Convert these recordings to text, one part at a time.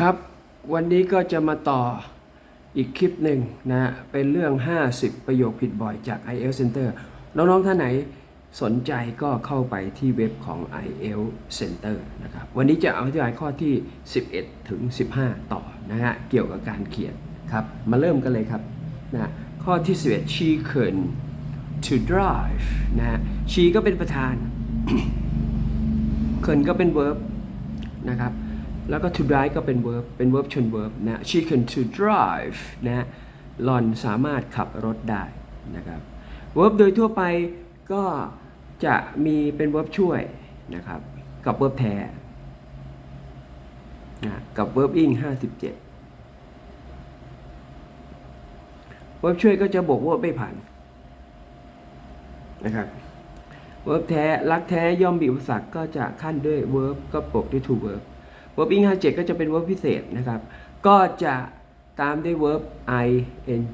ครับ วันนี้ก็จะมาต่ออีกคลิปหนึ่งนะ เป็นเรื่อง 50 ประโยคผิดบ่อยจาก IELTS Center น้องๆท่านไหนสนใจก็เข้าไปที่เว็บของ IELTS Center นะครับ วันนี้จะเอาอธิบายข้อที่ 11 ถึง 15 ต่อนะฮะ เกี่ยวกับการเขียนครับ มาเริ่มกันเลยครับนะข้อที่ 11 she can to drive นะฮะ she ก็เป็นประธาน can ก็เป็น verb นะครับ แล้วก็ to drive ก็เป็น verb เป็น verb ชน verb นะ she can to drive นะหล่อนสามารถขับรถได้นะครับ verb โดยทั่วไปก็จะมีเป็น verb ช่วยนะครับ กับ verb แท้นะกับ verb ing 57 verb ช่วยก็จะบวก verb ไม่ผ่านนะครับ verb แท้รักแท้ย่อมมีอุปสรรคก็จะขั้นด้วย verb ก็บวกด้วย to verb verb ing 57 ก็จะเป็น verb พิเศษนะครับ ก็จะตามด้วย verb ing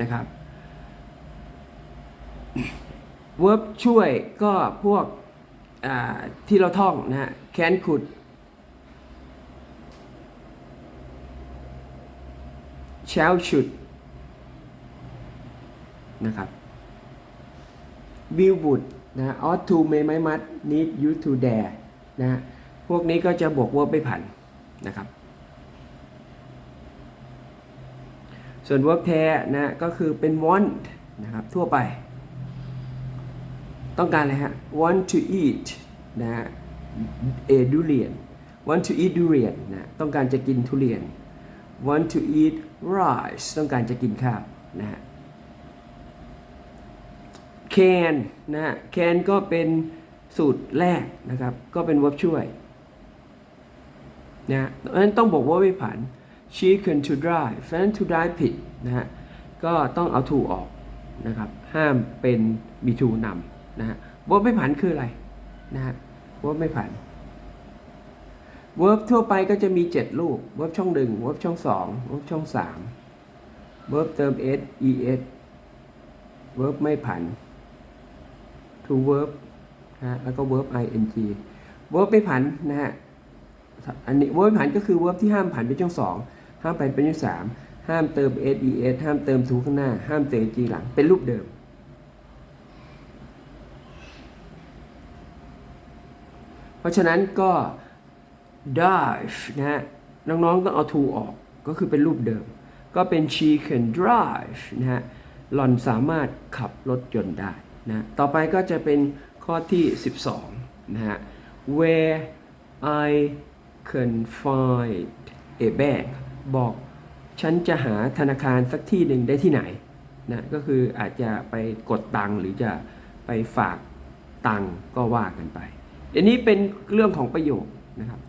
นะครับ verb ช่วยก็พวกที่เราท่องนะฮะ can could shall should นะครับ will would นะ ought to may may must need you to dare นะ พวกนี้ก็จะบวก verb ไม่ผันนะครับ ส่วน verb แท้นะก็คือเป็น want นะครับทั่วไป ต้องการอะไรฮะ want to eat นะฮะ a durian want to eat durian นะต้องการจะกินทุเรียน want to eat rice ต้องการจะกินข้าวนะฮะ can นะฮะ can ก็เป็นสูตรแรกนะครับ ก็เป็น verb ช่วย นะฉะนั้นต้องบอกว่าไม่ผัน she can to drive เพราะฉะนั้น to drive ผิดนะฮะ ก็ต้องเอา to ออกนะครับ ห้ามเป็นมี to นำนะฮะ verb ไม่ผันคืออะไรนะฮะ verb ไม่ผัน verb ทั่วไปก็จะมี 7 รูป verb ช่องหนึ่ง verb ช่องสอง verb ช่องสาม verb เติม s es verb ไม่ผัน to verb นะฮะแล้วก็ verb ing verb ไม่ผันนะฮะ อันนี้ verb ไม่ผันก็คือ verb ที่ห้ามผันเป็นช่องสองห้ามผันเป็นช่องสามห้ามเติม s es ห้ามเติม to ข้างหน้า ห้ามเติม g หลัง เป็นรูปเดิม เพราะฉะนั้นก็ drive นะฮะน้องๆต้องเอา to ออก ก็คือเป็นรูปเดิม ก็เป็น she can drive นะฮะหล่อนสามารถขับรถยนต์ได้นะต่อไปก็จะเป็นข้อที่ 12 นะฮะ where I can find a bank บอกฉันจะหาธนาคารสักที่หนึ่งได้ที่ไหนนะก็คืออาจจะไปกดตังหรือจะไปฝากตังก็ว่ากันไป อันนี้เป็นเรื่องของประโยคนะครับ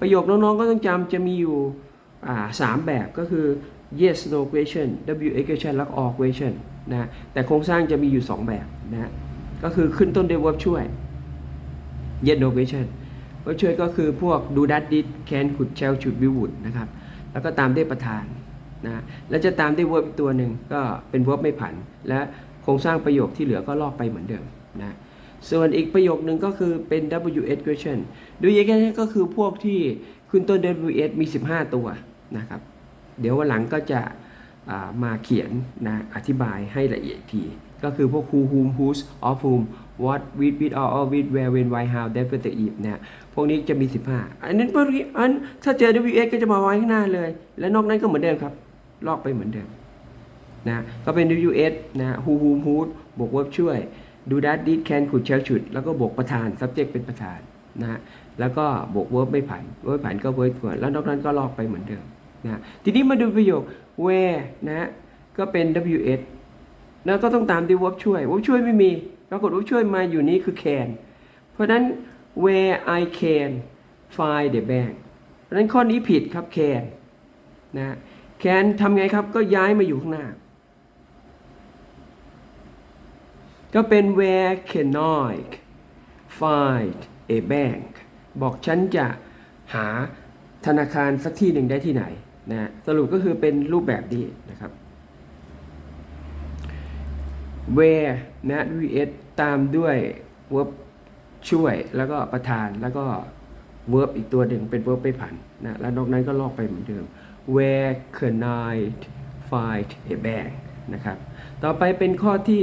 ประโยคน้องๆก็ต้องจำจะมีอยู่อ่าสามแบบก็คือ yes no question w question แล้วก็ all question นะแต่โครงสร้างจะมีอยู่ 2 แบบนะก็คือขึ้นต้นด้วย verb ช่วย yes no question verb ช่วยก็คือพวก do that did can could shall should will would นะครับแล้วก็ตามด้วยประธานนะแล้วจะตามด้วย verb อีกตัวหนึ่งก็เป็น verb ไม่ผัน และโครงสร้างประโยคที่เหลือก็ลอกไปเหมือนเดิมนะส่วนอีกประโยคหนึ่งก็คือเป็น WS question WS question ก็คือพวกที่ขึ้นต้นด้วย WS มี 15 ตัวนะครับ เดี๋ยววันหลังก็จะามาเขียนนะอธิบายให้ละเอียดที ก็คือพวก who whom whose of whom what with with or of with where when why how that with the if นะพวกนี้จะมี 15 อันนั้นพวกนี้อันถ้าเจอ WS ก็จะมาไว้ข้างหน้าเลย และนอกนั้นก็เหมือนเดิมครับ ลอกไปเหมือนเดิมนะก็เป็น WS นะ who whom whose บวก verb ช่วย do that did can could shall should แล้วก็บวกประธาน subject เป็นประธานนะแล้วก็บวก verb ไม่ผัน verb ผันก็ verb ผันแล้วนอกนั้นก็ลอกไปเหมือนเดิมนะทีนี้มาดูประโยค where นะฮะก็เป็น ws แล้วก็ต้องตามด้วย verb ช่วย verb ช่วยไม่มี ปรากฏ verb ช่วยมาอยู่นี้คือ can เพราะนั้น where I can find the bank เพราะฉะนั้นข้อนี้ผิดครับ can นะ can ทำไงครับก็ย้ายมาอยู่ข้างหน้า ก็เป็น where can I find a bank บอกฉันจะหาธนาคารสักที่หนึ่งได้ที่ไหนนะสรุปก็คือเป็นรูปแบบนี้นะครับ where นะ vs ตามด้วย verb ช่วยแล้วก็ประธานแล้วก็ verb อีกตัวหนึ่งเป็น verb ไปผันนะแล้วนอกนั้นก็ลอกไปเหมือนเดิม where can I find a bag นะครับ ต่อไปเป็นข้อที่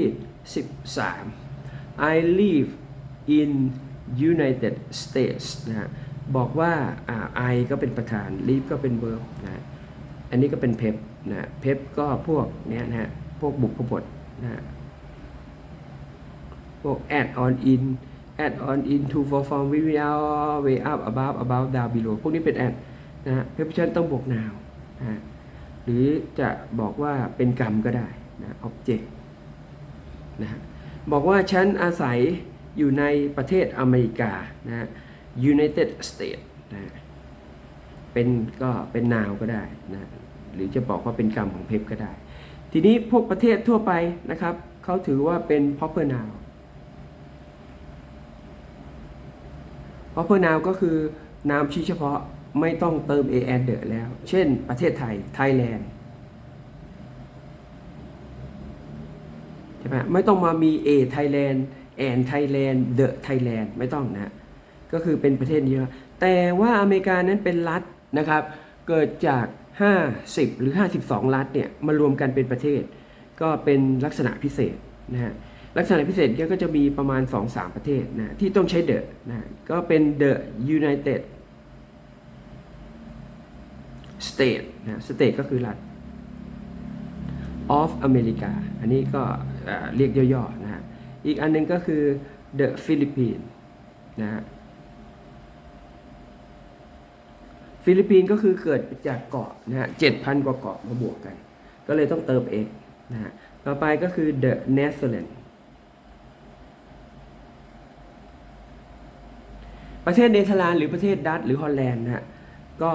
13 I live in United States นะบอกว่าอ่า I ก็เป็นประธาน live ก็เป็น verb นะอันนี้ก็เป็น pep นะฮะ pep ก็พวกเนี้ยนะฮะพวกบุพบทนะฮะ add on in add on in to for form we we are way up above about down below พวกนี้เป็น add นะฮะ preposition ต้องบวก now นะฮะหรือจะบอกว่าเป็นกรรมก็ได้นะ object นะฮะบอกว่าฉันอาศัยอยู่ในประเทศอเมริกานะฮะ United States นะฮะเป็นก็เป็น now ก็ได้นะหรือจะบอกว่าเป็นกรรมของเพปก็ได้ ทีนี้พวกประเทศทั่วไปนะครับเขาถือว่าเป็น proper noun proper noun ก็คือนามชี้เฉพาะไม่ต้องเติม a and the แล้ว เช่น ประเทศไทย Thailand ใช่ไหมไม่ต้องมามี a Thailand and Thailand the Thailand ไม่ต้องนะ ก็คือเป็นประเทศนี้แล้วแต่ว่าอเมริกานั้นเป็นรัฐนะครับ เกิดจาก 50 หรือ 52 รัฐเนี่ยมารวมกันเป็นประเทศ ก็เป็นลักษณะพิเศษนะฮะ ลักษณะพิเศษก็จะมีประมาณ 2-3 ประเทศนะที่ต้องใช้ the นะก็เป็น the United State นะ State ก็คือรัฐ of America อันนี้ก็เรียกย่อๆนะฮะ อีกอันหนึงก็คือ the Philippines นะฮะ ฟิลิปปินส์ก็คือเกิดจากเกาะนะฮะเจ็ดพันกว่าเกาะมาบวกกัน ก็เลยต้องเติม x นะฮะ ต่อไปก็คือ the Netherlands ประเทศเนเธอร์แลนด์หรือประเทศดัตช์หรือฮอลแลนด์นะฮะก็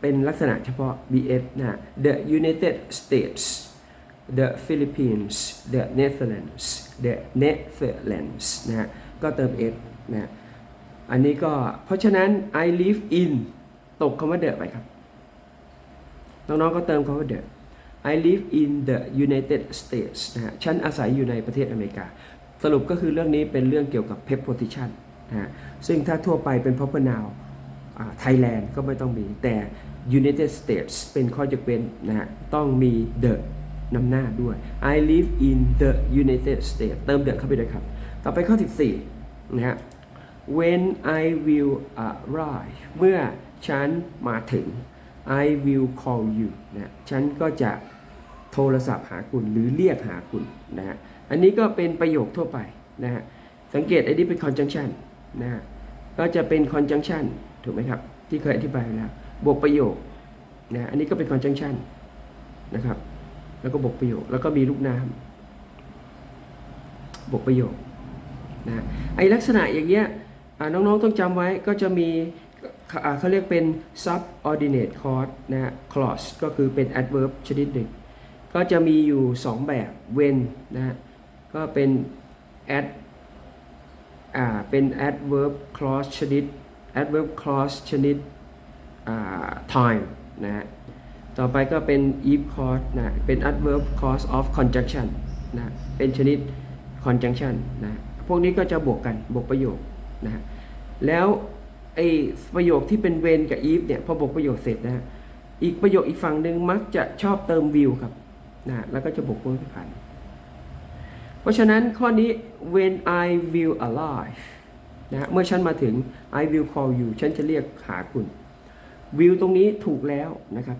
เป็นลักษณะเฉพาะ bs นะฮะ the United States the Philippines the Netherlands the Netherlands นะฮะก็เติม s นะฮะอันนี้ก็เพราะฉะนั้น I live in ตกคำว่า the ไปครับ น้องๆก็เติมคำว่า the I live in the United States นะฮะฉันอาศัยอยู่ในประเทศอเมริกา สรุปก็คือเรื่องนี้เป็นเรื่องเกี่ยวกับ preposition นะซึ่งถ้าทั่วไปเป็น proper noun ไทยแลนด์ก็ไม่ต้องมีแต่ United States เป็นข้อยกเว้นนะฮะต้องมี the นำหน้าด้วย I live in the United States เติม the เข้าไปด้วยครับ ต่อไปข้อ 14 นะฮะ when I will arrive เมื่อฉันมาถึง I will call you นะฉันก็จะโทรศัพท์หาคุณหรือเรียกหาคุณนะฮะ อันนี้ก็เป็นประโยคทั่วไปนะฮะ สังเกตไอ้นี่เป็น conjunction นะฮะก็จะเป็น conjunction ถูกไหมครับ ที่เคยอธิบายแล้ว บวกประโยคนะอันนี้ก็เป็น conjunction นะครับ แล้วก็บวกประโยค แล้วก็มีลูกน้ำบวกประโยคนะไอลักษณะอย่างเงี้ยน้อง ๆ ต้องจำไว้ก็จะมีเขาเรียกเป็น subordinate clause นะ clause ก็คือเป็น adverb ชนิดหนึ่ง ก็จะมีอยู่ 2 แบบ when นะฮะก็เป็น add อ่าเป็น adverb clause ชนิด adverb clause ชนิดอ่า time นะฮะต่อไปก็เป็น if clause นะเป็น adverb clause of conjunction นะเป็นชนิด conjunction นะพวกนี้ก็จะบวกกันบวกประโยคนะแล้วไอ้ประโยคที่เป็น when กับ if เนี่ยพอบวกประโยคเสร็จนะฮะอีกประโยคอีกฝั่งหนึ่งมักจะชอบเติม will ครับนะแล้วก็จะบวกพ้นผ่าน เพราะฉะนั้นข้อนี้ when I will arrive นะฮะเมื่อฉันมาถึง I will call you ฉันจะเรียกหาคุณ will ตรงนี้ถูกแล้วนะครับ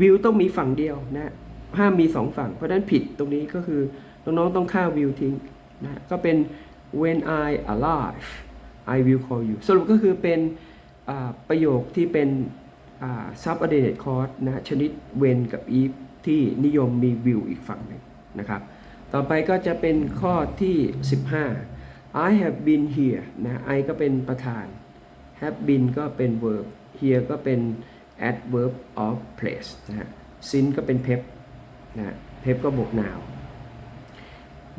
will ต้องมีฝั่งเดียวนะห้ามมีสองฝั่ง เพราะฉะนั้นผิดตรงนี้ก็คือน้องๆต้องฆ่า will ทิ้งนะก็เป็น when I arrive I will call you สรุปก็คือเป็นประโยคที่เป็น subordinate clause นะชนิด when กับ if ที่นิยมมี will อีกฝั่งหนึ่งนะครับ ต่อไปก็จะเป็นข้อที่ 15 I have been here นะ I ก็เป็นประธาน have been ก็เป็น verb here ก็เป็น adverb of place นะฮะ since ก็เป็น pep นะ pep ก็บวก now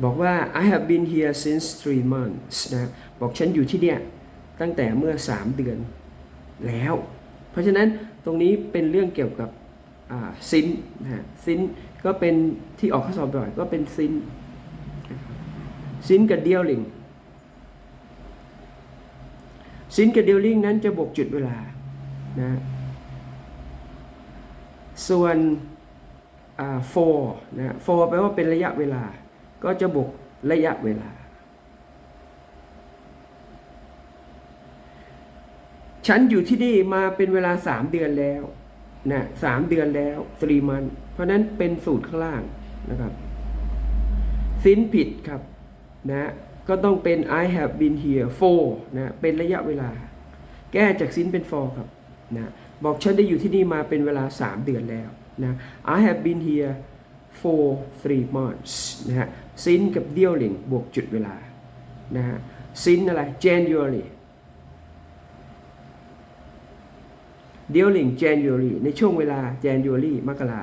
บอกว่า I have been here since three months นะบอกฉันอยู่ที่เนี่ยตั้งแต่เมื่อ 3 เดือนแล้ว เพราะฉะนั้นตรงนี้เป็นเรื่องเกี่ยวกับซินนะฮะซิน ก็เป็นที่ออกข้อสอบบ่อยก็เป็นซินซินกับเดียวลิงซินกับเดลลิงนั้นจะบวกจุดเวลานะส่วนอ่า for นะ for แปลว่าเป็นระยะเวลา ก็จะบวกระยะเวลา ฉันอยู่ที่นี่มาเป็นเวลา 3 เดือนแล้วนะสามเดือนแล้ว three month เพ ราะนั้นเป็นสูตรข้างล่างนะครับสินผิดครับนะก็ต้องเป็น I have been here for นะเป็นระยะเวลา แก้จากสินเป็น for ครับนะบอกฉันได้อยู่ที่นี่มาเป็นเวลา 3 เดือนแล้วนะ I have been here for three months นะฮะสินกับ dealing บวกจุดเวลานะฮะสินอะไร January dealing January ในช่วงเวลา January มกรา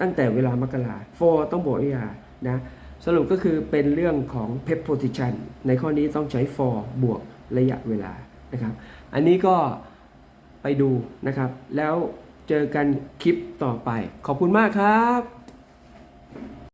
ตั้งแต่เวลามกรา for ต้องบวกระยะนะสรุปก็คือเป็นเรื่องของ preposition ในข้อนี้ต้องใช้ for บวกระยะเวลานะครับ อันนี้ก็ไปดูนะครับ แล้วเจอกันคลิปต่อไป ขอบคุณมากครับ